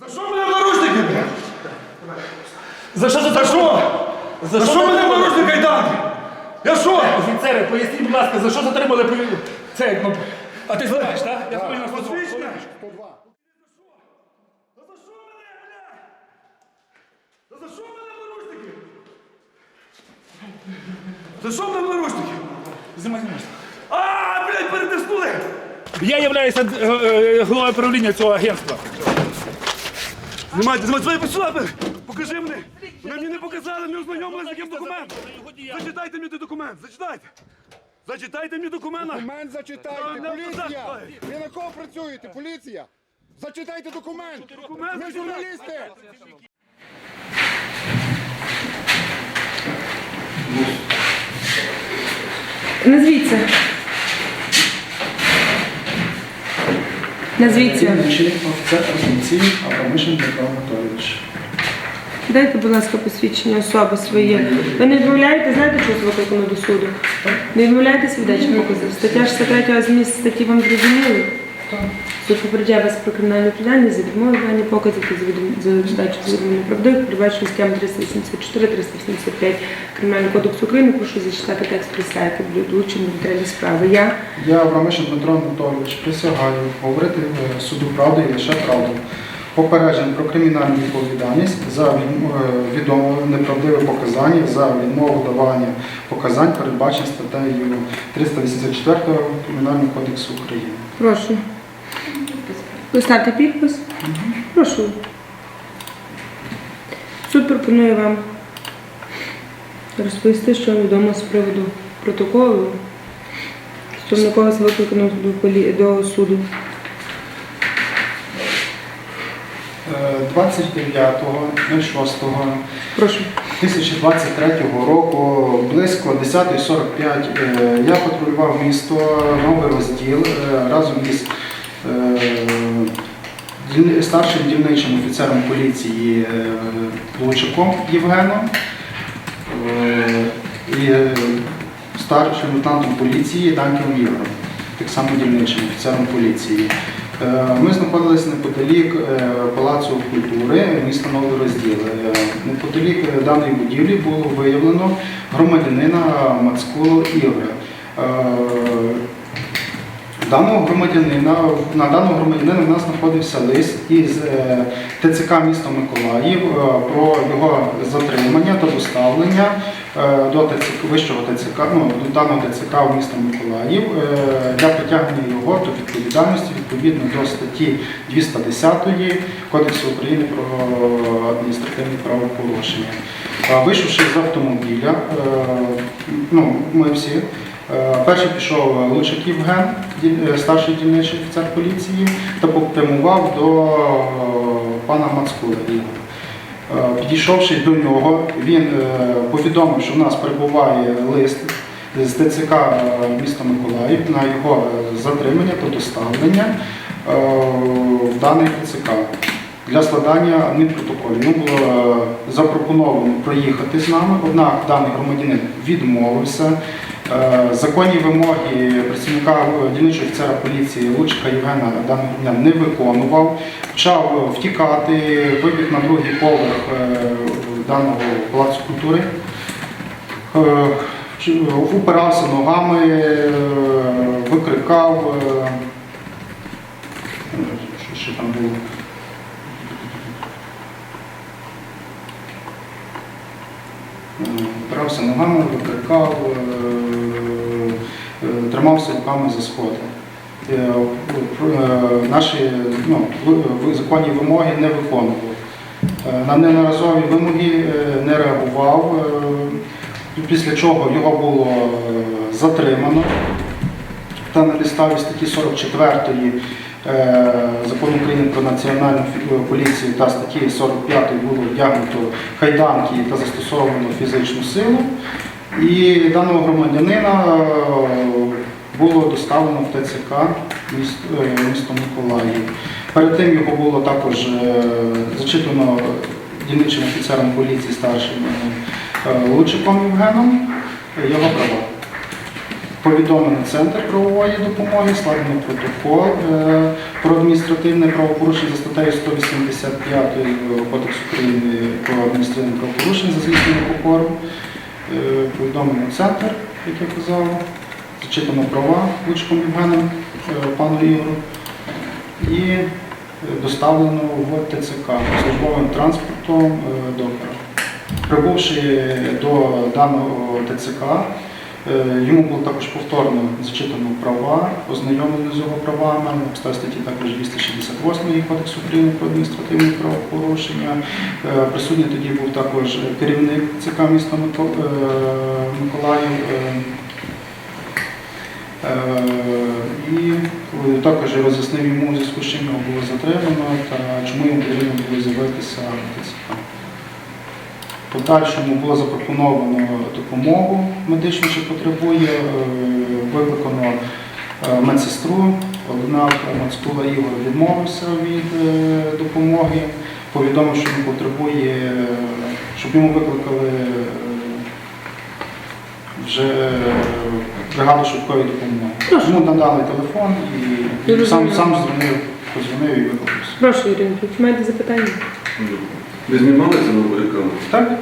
За що мене в наручники? блядь? За що За що? За що мене в наручники кайданки? Я що? Офіцери, поясніть, будь ласка, за що затримали пові- це, ну, а ти знаєш, так? Я повинен Посвідчення? 102. Та за що мене, блядь? Та за що мене в наручники? За що мене в наручники? Знімай, знімай. А, блядь, перетиснули! Я являюся е, е, головою правління цього агентства. Знімайте, знімайте, посуди! Покажи мені! Вони мені не показали, не ознайомилися з яким документом! Зачитайте мені той документ, зачитайте! Зачитайте мені документ! Документ зачитайте, не поліція! Ви на кого працюєте, поліція? Зачитайте документ! Документ Ви журналісти! Назвіться. Назвіться. Дайте, будь ласка, посвідчення особи своє. Ви не відмовляєте, знаєте, що з викликано до суду? Не відмовляєте від дачі показів? Стаття 63 зміст статті вам зрозуміли? Суд попереджає вас про кримінальну відповідальність за відмову дані показів та за здачу завідомо правдивих, передбачено 384, 385 Кримінального кодексу України. Прошу зачитати текст присяги, долучені до матеріалів справи. Я Я Абрамишин Дмитро Анатолійович присягаю говорити е, суду правду і лише правду. Попереджень про кримінальну відповідальність за е, відомо неправдиве показання за відмову давання показань, передбачені статтею 384 Кримінального кодексу України. прошу. Поставте підпис. Прошу. Суд пропонує вам розповісти, що відомо з приводу протоколу, стосовно якого вас викликано до, суду. Е, 29.06 Прошу. 2023 року близько 10.45 е, я патрулював місто Новий Розділ е, разом із е, старшим дільничим офіцером поліції е, Лучаком Євгеном е, і е, старшим лейтенантом поліції Данківом Ігорем, так само дільничим офіцером поліції. Е, Ми знаходилися неподалік е, Палацу культури міста Новий Розділ. Е, Неподалік е, даної будівлі було виявлено громадянина Мацкулу Ігоря. Даного громадянина, на даного громадянина в нас знаходився лист із е, ТЦК міста Миколаїв е, про його затримання та доставлення е, до ТЦК, вищого ТЦК, ну, до даного ТЦК в місто Миколаїв для притягнення його до відповідальності відповідно до статті 210 Кодексу України про адміністративні правопорушення. Вийшовши з автомобіля, ну, ми всі. Е, Перший пішов Лучик Євген, е, старший дільничий офіцер поліції, та попрямував до е, пана Мацкула Е, Підійшовши до нього, він е, повідомив, що в нас перебуває лист з ТЦК е, міста Миколаїв на його е, затримання та доставлення е, в даний ТЦК. Для складання адмінпротоколів йому було е, запропоновано проїхати з нами, однак даний громадянин відмовився. Е, Законні вимоги працівника дільничого офіцера поліції Лучка Євгена даний громадянин не виконував, почав втікати, вибіг на другий поверх е, даного палацу культури. Е, Упирався ногами, викрикав. Що ще там було? Опирався ногами, викрикав, е, е, тримався руками за сходи. Е, Наші ну, законні вимоги не виконував. На ненаразові вимоги не реагував, після чого його було затримано та на підставі статті 44 е, Закону України про національну поліцію та статті 45 було вдягнуто кайданки та застосовано фізичну силу. І даного громадянина е, було доставлено в ТЦК е, місто Миколаїв. Перед тим його було також е, зачитано дільничим офіцером поліції старшим е, Лучиком Євгеном е, його права. Повідомлено Центр правової допомоги, складено протокол е, про адміністративне правопорушення за статтею 185 Кодексу України про адміністративне правопорушення за злісним покором. Е, Повідомлено Центр, як я казав, зачитано права Лучком Євгеном, е, пану Ігору, і доставлено в ТЦК службовим транспортом доктора. Прибувши до даного ТЦК, йому було також повторно зачитано права, ознайомлено з його правами, обставини статті також 268 Кодексу України про адміністративне правопорушення. Е, Присутній тоді був також керівник ЦК міста е, Миколаїв. е, Е, І е, також роз'яснив йому, зв'язку з чим його було затримано та чому йому потрібно було з'явитися ТЦК. Подальшому було запропоновано допомогу медичну, що потребує, е, викликано е, медсестру, однак Мацкула Ігор відмовився від е, допомоги, повідомив, що він потребує, щоб йому викликали вже бригаду швидкої допомоги. Прошу. Йому надали телефон і сам, сам дзвонив, позвонив і викликався. Прошу, Ірина, ви маєте запитання? Ви знімали це на боєкамеру? Так?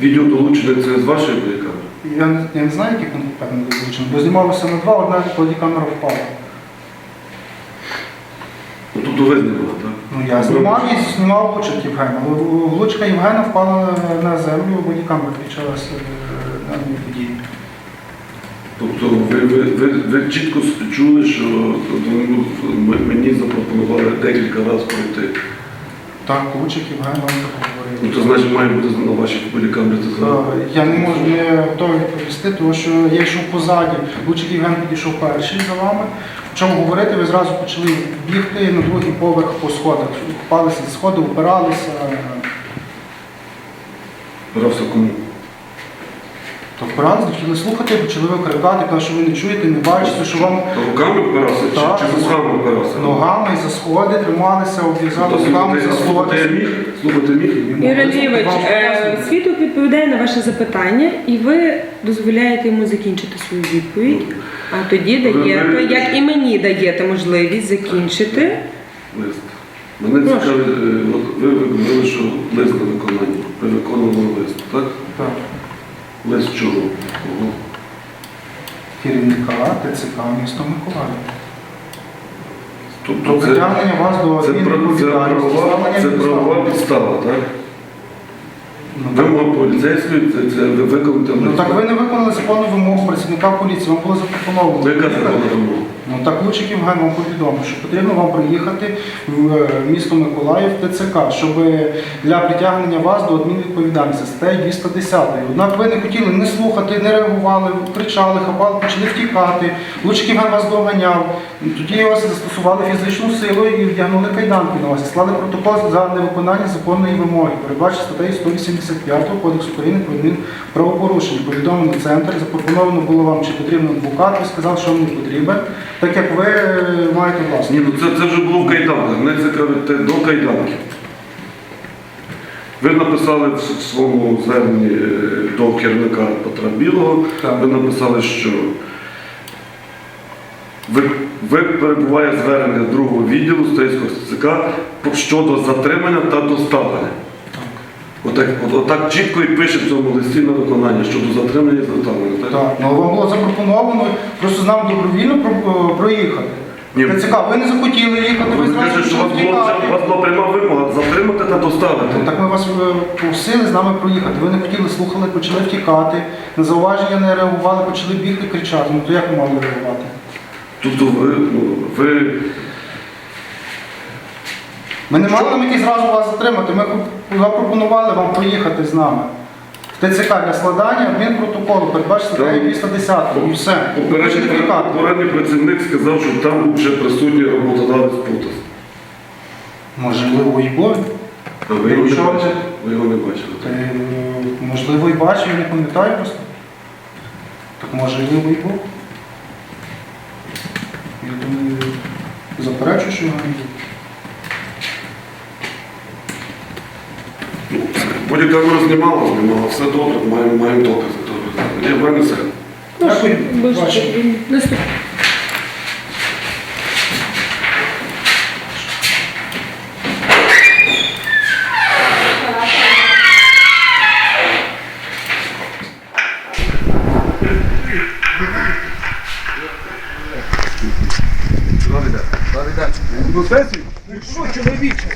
Відео долучене це з вашої боєкамери? Я не, я не знаю, які конкретно визначені, бо знімалося на два, одна тоді камера впала. Ну, тобто ви знімали, так? Ну я знімав і знімав лучик Євгена. але Лучка Євгена впала на землю, бо камера включалася на одній події. Тобто ви, ви, ви, ви чітко чули, що ну, мені запропонували декілька разів пройти. Так, вам так Ну, то значить має бути на вашій бодікамері це Е. Я не можу не готовий відповісти, тому що я йшов позаді. Лучик Євген підійшов перший за вами. Почав говорити, ви зразу почали бігти на другий поверх по сходах. Впалися з сходу, опиралися. Грався кому? То впиралися, хотіли слухати, почали викрикати, казали, що ви не чуєте, не бачите, що вам То руками впирався чи, Так. чи вухами впирався? ногами за сходи трималися, обв'язали То руками слухати, за слухати сходи. міг? Слухати міг? Юрій Андрійович, е, свідок відповідає на ваше запитання, і ви дозволяєте йому закінчити свою відповідь, а тоді даєте, як і мені даєте можливість закінчити. Лист. Мене Прошу. цікавить, е, от ви говорили, що лист на виконання. Ви виконували лист, так? Так. Лист чого? Кого? Керівника ТЦК міста Миколаїв. Про Тобто це, притягнення вас до це, це, це, правова, це правова підстава, так? Так. Поліцейської, це, це ви виконуєте Ну так ви не виконали законну вимогу працівника поліції, вам було запропоновано. Ви яка законна вимога? Ну так Лучик Євген вам повідомив, що потрібно вам приїхати в е, місто Миколаїв ТЦК, щоб для притягнення вас до адмінвідповідальності статтею 210. Однак ви не хотіли не слухати, не реагували, кричали, хапали, почали втікати. Лучик Євген вас доганяв. Тоді вас застосували фізичну силу і вдягнули кайданки на вас. Склали протокол за невиконання законної вимоги. Передбачить статтею 185 Кодексу України про адмінправопорушення. Повідомлений центр, запропоновано було вам, чи потрібен адвокат, ви сказали, що вам не потрібен, так як ви е, маєте власне. Ні, ну це, це вже було в кайданках. Мене цікавить те до кайданків. Ви написали в своєму зверненні е, до керівника Петра Білого, Так. ви написали, що ви, ви перебуває звернення другого відділу Стрийського СЦК щодо затримання та доставлення. Отак, от, отак чітко і пише в цьому листі на виконання щодо затримання доставлення. Так? Так, ну вам було запропоновано просто з нами добровільно про- проїхати. Ні. ТЦК, ви не захотіли їхати, ви Ви кажете, що у вас, було, втікати. у вас була пряма вимога затримати та доставити. Так ми вас е, просили з нами проїхати. Ви не хотіли, слухали, почали втікати. На зауваження не реагували, почали бігти, кричати. Ну то як ми мали реагувати? Тобто ви, ну, ви Ми не мали на меті зразу вас затримати. Ми запропонували вам проїхати з нами. ТЦК для складання адмінпротоколу, передбачте статтею 210 і все. попередній, працівник сказав, що там був вже присутній роботодавець Путас. Можливо, і був. Ви його не бачили? ви? Його не бачили. так? Е, Можливо, і бачив, я не пам'ятаю просто. Так можливо, і був. Я думаю, заперечую, що його не було. Бодікамера знімала, знімала, все добре, маємо, маємо докази. Добре. Є в мене все. Дякую. Боже, Бачимо. Наступне. Що чоловіче?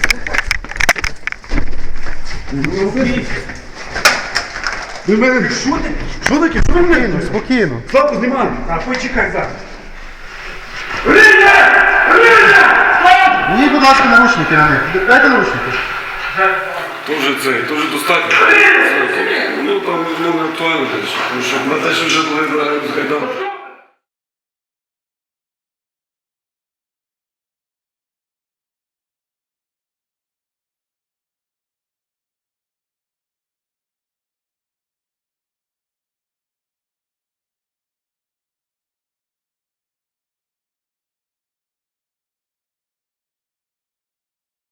Ви мене що ти? Що таке? Що ви мене? Спокійно. Славу знімай! А почекай зараз. Мені, будь ласка, наручники на них. Дайте наручники. Тоже це, тоже достатньо. Ну там ну, не актуально, тому що на те, що вже були з Гайданом.